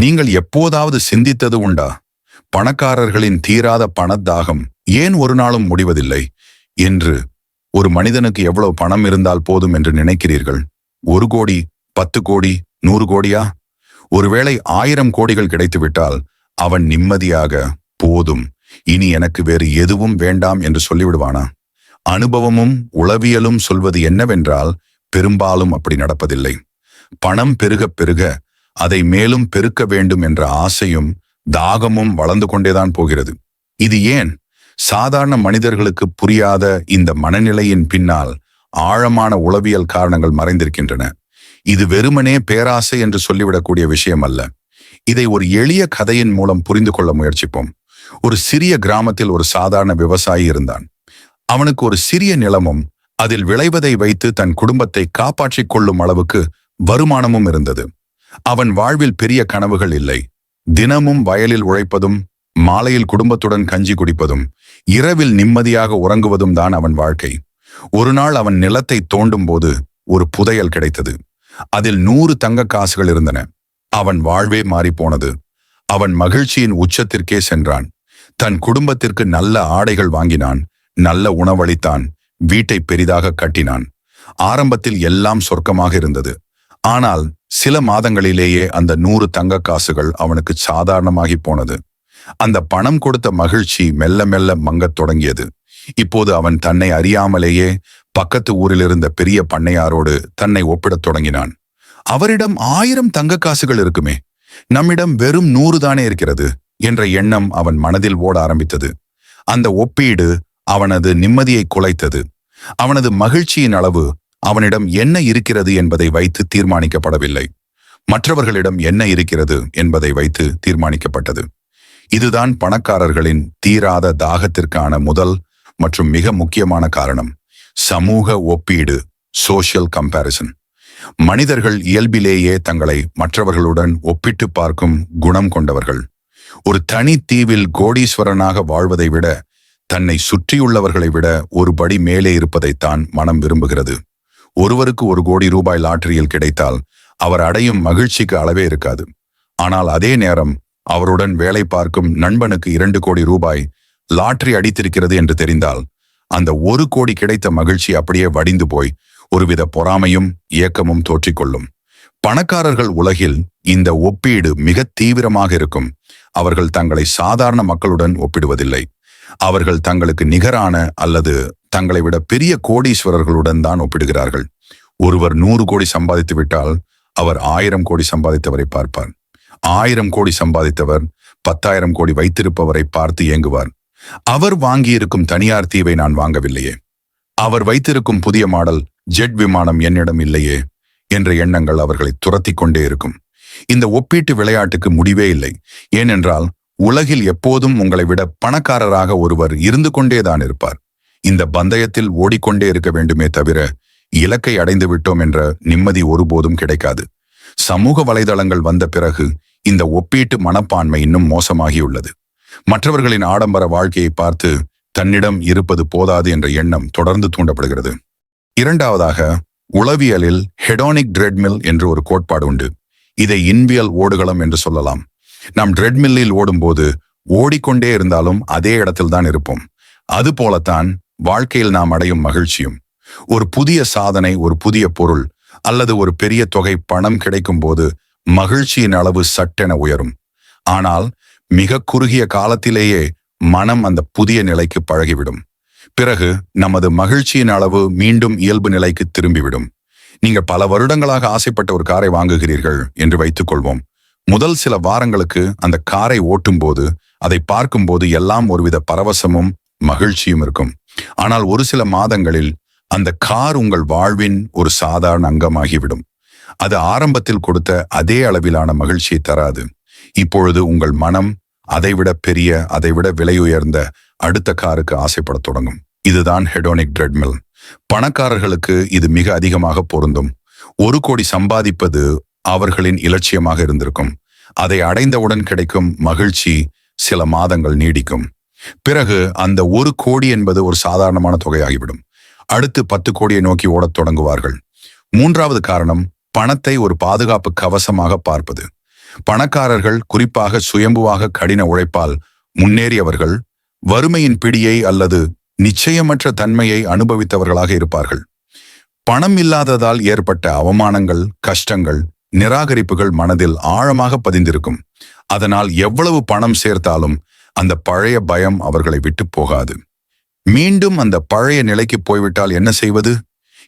நீங்கள் எப்போதாவது சிந்தித்தது உண்டா? பணக்காரர்களின் தீராத பணத்தாகம் ஏன் ஒரு நாளும் முடிவதில்லை? என்று ஒரு மனிதனுக்கு எவ்வளவு பணம் இருந்தால் போதும் என்று நினைக்கிறீர்கள்? ஒரு கோடி பத்து கோடி நூறு கோடியா? ஒருவேளை ஆயிரம் கோடிகள் கிடைத்துவிட்டால் அவன் நிம்மதியாக போதும். இனி எனக்கு வேறு எதுவும் வேண்டாம் என்று சொல்லிவிடுவானா? அனுபவமும் உளவியலும் சொல்வது என்னவென்றால் பெரும்பாலும் அப்படி நடப்பதில்லை. பணம் பெருக பெருக அதை மேலும் பெருக்க வேண்டும் என்ற ஆசையும் தாகமும் வளர்ந்து கொண்டேதான் போகிறது. இது ஏன்? சாதாரண மனிதர்களுக்கு புரியாத இந்த மனநிலையின் பின்னால் ஆழமான உளவியல் காரணங்கள் மறைந்திருக்கின்றன. இது வெறுமனே பேராசை என்று சொல்லிவிடக்கூடிய விஷயம் அல்ல இதை ஒரு எளிய கதையின் மூலம் புரிந்து கொள்ள முயற்சிப்போம். ஒரு சிறிய கிராமத்தில் ஒரு சாதாரண விவசாயி இருந்தான். அவனுக்கு ஒரு சிறிய நிலமும் அதில் விளைவதை வைத்து தன் குடும்பத்தை காப்பாற்றிக் கொள்ளும் அளவுக்கு வருமானமும் இருந்தது. அவன் வாழ்வில் பெரிய கனவுகள் இல்லை. தினமும் வயலில் உழைப்பதும் மாலையில் குடும்பத்துடன் கஞ்சி குடிப்பதும் இரவில் நிம்மதியாக உறங்குவதும் தான் அவன் வாழ்க்கை. ஒரு நாள் அவன் நிலத்தை தோண்டும் போது ஒரு புதையல் கிடைத்தது. அதில் நூறு தங்க காசுகள் இருந்தன. அவன் வாழ்வே மாறிப்போனது அவன் மகிழ்ச்சியின் உச்சத்திற்கே சென்றான். தன் குடும்பத்திற்கு நல்ல ஆடைகள் வாங்கினான். நல்ல உணவளித்தான். வீட்டை பெரிதாக கட்டினான். ஆரம்பத்தில் எல்லாம் சொர்க்கமாக இருந்தது. ஆனால் சில மாதங்களிலேயே அந்த நூறு தங்க காசுகள் அவனுக்கு சாதாரணமாகி போனது. அந்த பணம் கொடுத்த மகிழ்ச்சி மெல்ல மெல்ல மங்கத் தொடங்கியது. இப்போது அவன் தன்னை அறியாமலேயே பக்கத்து ஊரில் இருந்த பெரிய பண்ணையாரோடு தன்னை ஒப்பிடத் தொடங்கினான். அவரிடம் ஆயிரம் தங்க காசுகள் இருக்குமே. நம்மிடம் வெறும் நூறு தானே இருக்கிறது என்ற எண்ணம் அவன் மனதில் ஓட ஆரம்பித்தது. அந்த ஒப்பீடு அவனது நிம்மதியை குலைத்தது. அவனது மகிழ்ச்சியின் அளவு அவனிடம் என்ன இருக்கிறது என்பதை வைத்து தீர்மானிக்கப்படவில்லை. மற்றவர்களிடம் என்ன இருக்கிறது என்பதை வைத்து தீர்மானிக்கப்பட்டது. இதுதான் பணக்காரர்களின் தீராத தாகத்திற்கான முதல் மற்றும் மிக முக்கியமான காரணம். சமூக ஒப்பீடு சோஷியல் கம்பாரிசன் மனிதர்கள் இயல்பிலேயே தங்களை மற்றவர்களுடன் ஒப்பிட்டு பார்க்கும் குணம் கொண்டவர்கள். ஒரு தனி தீவில் கோடீஸ்வரனாக வாழ்வதை விட தன்னை சுற்றியுள்ளவர்களை விட ஒரு படி மேலே இருப்பதைத்தான் மனம் விரும்புகிறது. ஒருவருக்கு ஒரு கோடி ரூபாய் லாட்டரியில் கிடைத்தால் அவர் அடையும் மகிழ்ச்சிக்கு அளவே இருக்காது. ஆனால் அதே நேரம் அவருடன் வேலை பார்க்கும் நண்பனுக்கு இரண்டு கோடி ரூபாய் லாட்டரி அடித்திருக்கிறது என்று தெரிந்தால் அந்த ஒரு கோடி கிடைத்த மகிழ்ச்சி அப்படியே வடிந்து போய் ஒருவித பொறாமையும் இயக்கமும் தோற்றிக்கொள்ளும். பணக்காரர்கள் உலகில் இந்த ஒப்பீடு மிக தீவிரமாக இருக்கும். அவர்கள் தங்களை சாதாரண மக்களுடன் ஒப்பிடுவதில்லை. அவர்கள் தங்களுக்கு நிகரான அல்லது தங்களை விட பெரிய கோடீஸ்வரர்களுடன் தான் ஒப்பிடுகிறார்கள். ஒருவர் நூறு கோடி சம்பாதித்து விட்டால் அவர் ஆயிரம் கோடி சம்பாதித்தவரை பார்ப்பார். ஆயிரம் கோடி சம்பாதித்தவர் பத்தாயிரம் கோடி வைத்திருப்பவரை பார்த்து ஏங்குவார். அவர் வாங்கியிருக்கும் தனியார் தீவை நான் வாங்கவில்லையே. அவர் வைத்திருக்கும் புதிய மாடல் ஜெட் விமானம் என்னிடம் இல்லையே என்ற எண்ணங்கள் அவர்களை துரத்தி கொண்டே இருக்கும். இந்த ஒப்பீட்டு விளையாட்டுக்கு முடிவே இல்லை. ஏனென்றால் உலகில் எப்போதும் உங்களை விட பணக்காரராக ஒருவர் இருந்து கொண்டேதான் இருப்பார். இந்த பந்தயத்தில் ஓடிக்கொண்டே இருக்க வேண்டுமே தவிர இலக்கை அடைந்து விட்டோம் என்ற நிம்மதி ஒருபோதும் கிடைக்காது. சமூக வலைதளங்கள் வந்த பிறகு இந்த ஒப்பீட்டு மனப்பான்மை இன்னும் மோசமாகியுள்ளது. மற்றவர்களின் ஆடம்பர வாழ்க்கையை பார்த்து தன்னிடம் இருப்பது போதாது என்ற எண்ணம் தொடர்ந்து தூண்டப்படுகிறது. இரண்டாவதாக உளவியலில் ஹெடோனிக் ட்ரெட்மில் என்று ஒரு கோட்பாடு உண்டு. இதை இன்பியல் ஓடுகளம் என்று சொல்லலாம். நாம் ட்ரெட்மில்லில் ஓடும்போது ஓடிக்கொண்டே இருந்தாலும் அதே இடத்தில் தான் இருப்போம். அது போலத்தான் வாழ்க்கையில் நாம் அடையும் மகிழ்ச்சியும் ஒரு புதிய சாதனை ஒரு புதிய பொருள் அல்லது ஒரு பெரிய தொகை பணம் கிடைக்கும் போது மகிழ்ச்சியின் அளவு சட்டென உயரும். ஆனால் மிக குறுகிய காலத்திலேயே மனம் அந்த புதிய நிலைக்கு பழகிவிடும். பிறகு நமது மகிழ்ச்சியின் அளவு மீண்டும் இயல்பு நிலைக்கு திரும்பிவிடும். நீங்க பல வருடங்களாக ஆசைப்பட்ட ஒரு காரை வாங்குகிறீர்கள் என்று வைத்துக் கொள்வோம் முதல் சில வாரங்களுக்கு அந்த காரை ஓட்டும் போது அதை பார்க்கும்போது எல்லாம் ஒருவித பரவசமும் மகிழ்ச்சியும் இருக்கும். ஆனால் ஒரு சில மாதங்களில் அந்த கார் உங்கள் வாழ்வின் ஒரு சாதாரண அங்கமாகிவிடும். அது ஆரம்பத்தில் கொடுத்த அதே அளவிலான மகிழ்ச்சியை தராது. இப்பொழுது உங்கள் மனம் அதைவிட பெரிய அதைவிட விலை உயர்ந்த அடுத்த காருக்கு ஆசைப்படத் தொடங்கும். இதுதான் ஹெடோனிக் ட்ரெட்மில். பணக்காரர்களுக்கு இது மிக அதிகமாக பொருந்தும். ஒரு கோடி சம்பாதிப்பது அவர்களின் இலட்சியமாக இருந்திருக்கும். அதை அடைந்தவுடன் கிடைக்கும் மகிழ்ச்சி சில மாதங்கள் நீடிக்கும். பிறகு அந்த ஒரு கோடி என்பது ஒரு சாதாரணமான தொகையாகிவிடும். அடுத்து பத்து கோடியை நோக்கி ஓடத் தொடங்குவார்கள். மூன்றாவது காரணம் பணத்தை ஒரு பாதுகாப்பு கவசமாக பார்ப்பது. பணக்காரர்கள் குறிப்பாக சுயம்புவாக கடின உழைப்பால் முன்னேறியவர்கள் வறுமையின் பிடியை அல்லது நிச்சயமற்ற தன்மையை அனுபவித்தவர்களாக இருப்பார்கள். பணம் இல்லாததால் ஏற்பட்ட அவமானங்கள் கஷ்டங்கள் நிராகரிப்புகள் மனதில் ஆழமாக பதிந்திருக்கும். அதனால் எவ்வளவு பணம் சேர்த்தாலும் அந்த பழைய பயம் அவர்களை விட்டு போகாது. மீண்டும் அந்த பழைய நிலைக்கு போய்விட்டால் என்ன செய்வது?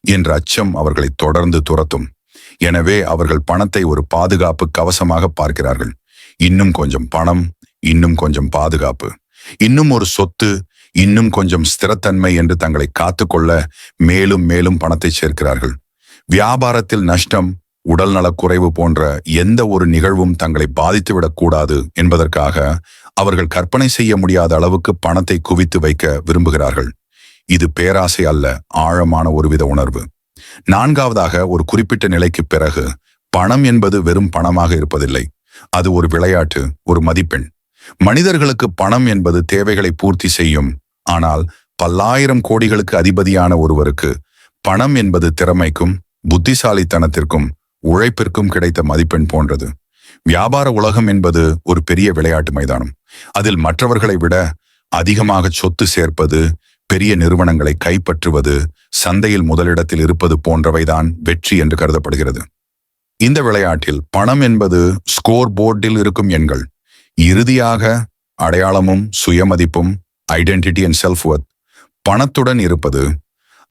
என்ற அச்சம் அவர்களை தொடர்ந்து துரத்தும். எனவே அவர்கள் பணத்தை ஒரு பாதுகாப்பு கவசமாக பார்க்கிறார்கள். இன்னும் கொஞ்சம் பணம் இன்னும் கொஞ்சம் பாதுகாப்பு. இன்னும் ஒரு சொத்து இன்னும் கொஞ்சம் ஸ்திரத்தன்மை என்று தங்களை காத்துக்கொள்ள மேலும் மேலும் பணத்தை சேர்க்கிறார்கள். வியாபாரத்தில் நஷ்டம் உடல் நலக்குறைவு போன்ற எந்த ஒரு நிகழ்வும் தங்களை பாதித்துவிடக்கூடாது என்பதற்காக அவர்கள் கற்பனை செய்ய முடியாத அளவுக்கு பணத்தை குவித்து வைக்க விரும்புகிறார்கள். இது பேராசை அல்ல ஆழமான ஒருவித உணர்வு. நான்காவதாக ஒரு குறிப்பிட்ட நிலைக்கு பிறகு பணம் என்பது வெறும் பணமாக இருப்பதில்லை. அது ஒரு விளையாட்டு ஒரு மதிப்பெண். மனிதர்களுக்கு பணம் என்பது தேவைகளை பூர்த்தி செய்யும். ஆனால் பல்லாயிரம் கோடிகளுக்கு அதிபதியான ஒருவருக்கு பணம் என்பது திறமைக்கும் புத்திசாலித்தனத்திற்கும் உழைப்பிற்கும் கிடைத்த மதிப்பெண் போன்றது. வியாபார உலகம் என்பது ஒரு பெரிய விளையாட்டு மைதானம். அதில் மற்றவர்களை விட அதிகமாக சொத்து சேர்ப்பது பெரிய நிறுவனங்களை கைப்பற்றுவது சந்தையில் முதலிடத்தில் இருப்பது போன்றவைதான் வெற்றி என்று கருதப்படுகிறது. இந்த விளையாட்டில் பணம் என்பது ஸ்கோர் போர்டில் இருக்கும் எண்கள். இறுதியாக அடையாளமும் சுயமதிப்பும் ஐடென்டிட்டி அண்ட் செல்ஃப் ஒர்த் பணத்துடன் இருப்பது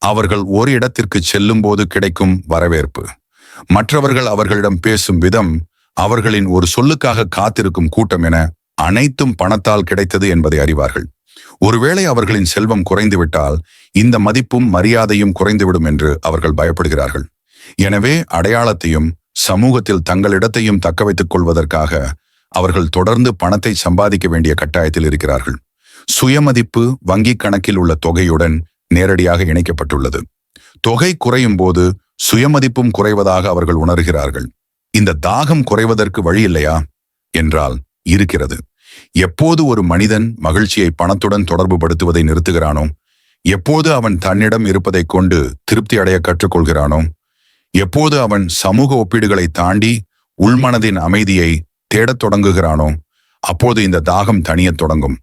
அவர்கள் ஒரு இடத்திற்கு செல்லும் போது கிடைக்கும் வரவேற்பு. மற்றவர்கள் அவர்களிடம் பேசும் விதம் அவர்களின் ஒரு சொல்லுக்காக காத்திருக்கும் கூட்டம் என அனைத்தும் பணத்தால் கிடைத்தது என்பதை அறிவார்கள். ஒருவேளை அவர்களின் செல்வம் குறைந்துவிட்டால் இந்த மதிப்பும் மரியாதையும் குறைந்துவிடும் என்று அவர்கள் பயப்படுகிறார்கள். எனவே அடையாளத்தையும் சமூகத்தில் தங்களிடத்தையும் தக்க வைத்துக் கொள்வதற்காக அவர்கள் தொடர்ந்து பணத்தை சம்பாதிக்க வேண்டிய கட்டாயத்தில் இருக்கிறார்கள். சுயமதிப்பு வங்கிக் கணக்கில் உள்ள தொகையுடன் நேரடியாக இணைக்கப்பட்டுள்ளது. தொகை குறையும் போது சுயமதிப்பும் குறைவதாக அவர்கள் உணர்கிறார்கள். இந்த தாகம் குறைவதற்கு வழி இல்லையா? என்றால் இருக்கிறது. எப்போது ஒரு மனிதன் மகிழ்ச்சியை பணத்துடன் தொடர்பு படுத்துவதை நிறுத்துகிறானோ எப்போது அவன் தன்னிடம் இருப்பதைக் கொண்டு திருப்தி அடைய கற்றுக்கொள்கிறானோ எப்போது அவன் சமூக ஒப்பீடுகளை தாண்டி உள்மனதின் அமைதியை தேடத் தொடங்குகிறானோ அப்போது இந்த தாகம் தணியத் தொடங்கும்.